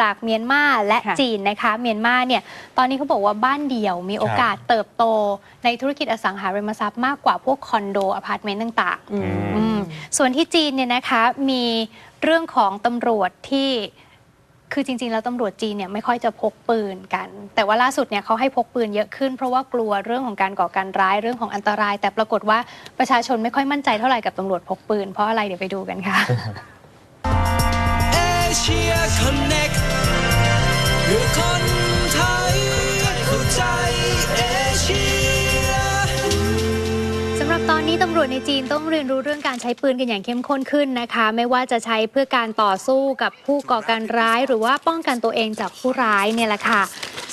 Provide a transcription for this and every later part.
จากเมียนมาและค่ะจีนนะคะ เมียนมาเนี่ยตอนนี้เขาบอกว่าบ้านเดี่ยวมีโอกาสเติบโตในธุรกิจอสังหาริมทรัพย์มากกว่าพวกคอนโดอพาร์ตเมนต์ต่างอืม ๆอืมส่วนที่จีนเนี่ยนะคะมีเรื่องของตำรวจที่คือจริง ๆ แล้วตำรวจจีนเนี่ยไม่ค่อยจะพกปืนกัน แต่ว่าล่าสุดเนี่ยเขาให้พกปืนเยอะขึ้น เพราะว่ากลัวเรื่องของการก่อการร้ายเรื่องของอันตราย แต่ปรากฏว่าประชาชนไม่ค่อยมั่นใจเท่าไหร่กับตำรวจพกปืนเพราะอะไรเดี๋ยวไปดูกันค่ะ Asia Connect เพื่อคนไทยเข้าใจเอเชียสำหรับตอนนี้ตำรวจในจีนต้องเรียนรู้เรื่องการใช้ปืนกันอย่างเข้มข้นขึ้นนะคะ ไม่ว่าจะใช้เพื่อการต่อสู้กับผู้ก่อการร้าย หรือว่าป้องกันตัวเองจากผู้ร้ายเนี่ยแหละค่ะ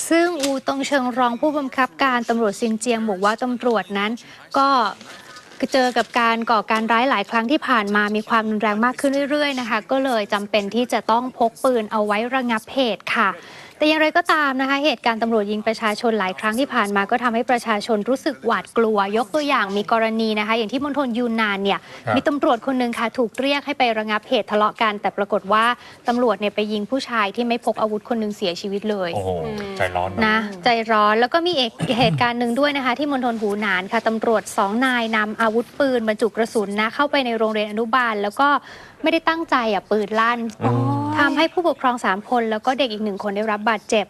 ซึ่งอูตงเชิงรองผู้บังคับการตำรวจซินเจียงบอกว่าตำรวจนั้นก็ เจอกับการก่อการร้ายหลายครั้งที่ผ่านมามีความรุนแรงมากขึ้นเรื่อยๆนะคะ ก็เลยจำเป็นที่จะต้องพกปืนเอาไว้ระงับเหตุค่ะ แต่อย่างไรก็ตามนะคะ เหตุการณ์ตำรวจยิงประชาชนหลายครั้งที่ผ่านมาก็ทำให้ประชาชนรู้สึกหวาดกลัว ยกตัวอย่างมีกรณีนะคะ อย่างที่มณฑลยูนนานเนี่ยครับ มีตำรวจคนหนึ่งค่ะถูกเรียกให้ไประงับเหตุทะเลาะกัน แต่ปรากฏว่าตำรวจเนี่ยไปยิงผู้ชายที่ไม่พกอาวุธคนหนึ่งเสียชีวิตเลย โอ้โห ใจร้อนเนอะ นะใจร้อนแล้วก็มีเอกเหตุการณ์หนึ่งด้วยนะคะ ที่มณฑลหูหนานค่ะตำรวจสองนายนำอาวุธปืนบรรจุกระสุนนะเข้าไปในโรงเรียนอนุบาล แล้วก็ไม่ได้ตั้งใจอะปืนลั่นอืม ทำให้ผู้ปกครอง 3 คน แล้วก็เด็กอีกหนึ่งคนได้รับบาดเจ็บ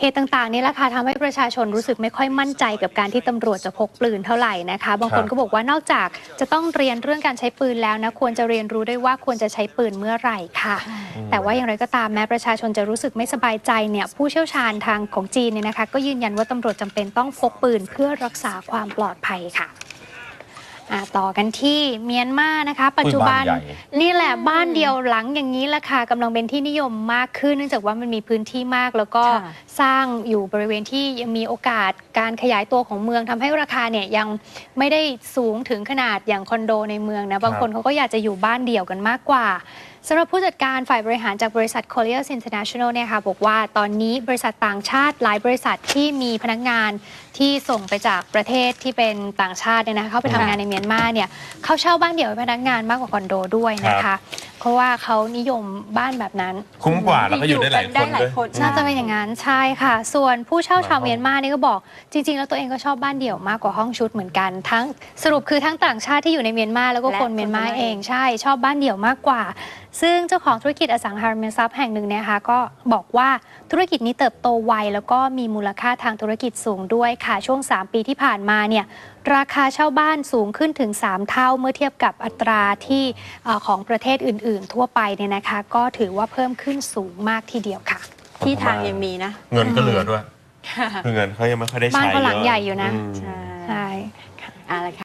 เหตุต่างๆนี่แหละค่ะทำให้ประชาชนรู้สึกไม่ค่อยมั่นใจกับการที่ตำรวจจะพกปืนเท่าไหร่นะคะ บางคนก็บอกว่านอกจากจะต้องเรียนเรื่องการใช้ปืนแล้วนะควรจะเรียนรู้ได้วยว่าควรจะใช้ปืนเมื่อไหร่ค่ะ แต่ว่าอย่างไรก็ตามแม้ประชาชนจะรู้สึกไม่สบายใจเนี่ยผู้เชี่ยวชาญทางของจีนเนี่ยนะคะ ก็ยืนยันว่าตำรวจจำเป็นต้องพกปืนเพื่อรักษาความปลอดภัยค่ะ อะต่อกันที่เมียนมานะคะ ปัจจุบันบ้านใหญ่ นี่แหละบ้านเดียวหลังอย่างนี้แหละค่ะกำลังเป็นที่นิยมมากขึ้น เนื่องจากว่ามันมีพื้นที่มากแล้วก็ค่ะ สร้างอยู่บริเวณที่ยังมีโอกาสการขยายตัวของเมืองทำให้ราคาเนี่ยยังไม่ได้สูงถึงขนาดอย่างคอนโดในเมืองนะบางคนเขาก็อยากจะอยู่บ้านเดี่ยวกันมากกว่า สำหรับผู้จัดการฝ่ายบริหารจากบริษัท Colliers International เนี่ยค่ะบอกว่าตอนนี้บริษัทต่างชาติหลายบริษัทที่มีพนักงานที่ส่งไปจากประเทศที่เป็นต่างชาติเนี่ยนะคะเข้าไปทำงานในเมียนมาเนี่ยเขาเช่าบ้านเดี่ยวให้พนักงานมากกว่าคอนโดด้วยนะคะเพราะว่าเขานิยมบ้านแบบนั้นคุ้มกว่าแล้วก็อยู่ได้หลายได้คนหลาด้วยยคนน่าจะเป็นอย่างนั้นใช่ค่ะ ส่วนผู้เช่าชาวหลายห้องเมียนมานี่ก็บอก จริง ๆ แล้วตัวเองก็ชอบบ้านเดี่ยวมากกว่าห้องชุดเหมือนกันทั้งสรุปคือทั้งต่างชาติที่อยู่ในเมียนมาแล้วก็และคนเมียนมาคนเมียนมาเองใช่ชอบบ้านเดี่ยวมากกว่า ซึ่งเจ้าของธุรกิจอสังหาริมทรัพย์แห่งหนึ่งเนี่ยนะคะก็บอกว่าธุรกิจนี้เติบโตไวแล้วก็มีมูลค่าทางธุรกิจสูงด้วยค่ะช่วง 3 ปีที่ผ่านมาเนี่ยราคาเช่าบ้านสูงขึ้นถึง 3 เท่าเมื่อเทียบกับอัตราที่เอ่อของประเทศอื่น ๆ ทั่วไปเนี่ยนะคะก็ถือว่าเพิ่มขึ้นสูงมากทีเดียวค่ะ ที่ทางยังมีนะ เงินก็เหลือด้วยคือเงินเขายังไม่ค่อยได้ใช้บ้านเขาหลังเยอะใหญ่อยู่นะอืมใช่ใช่เอาละค่ะ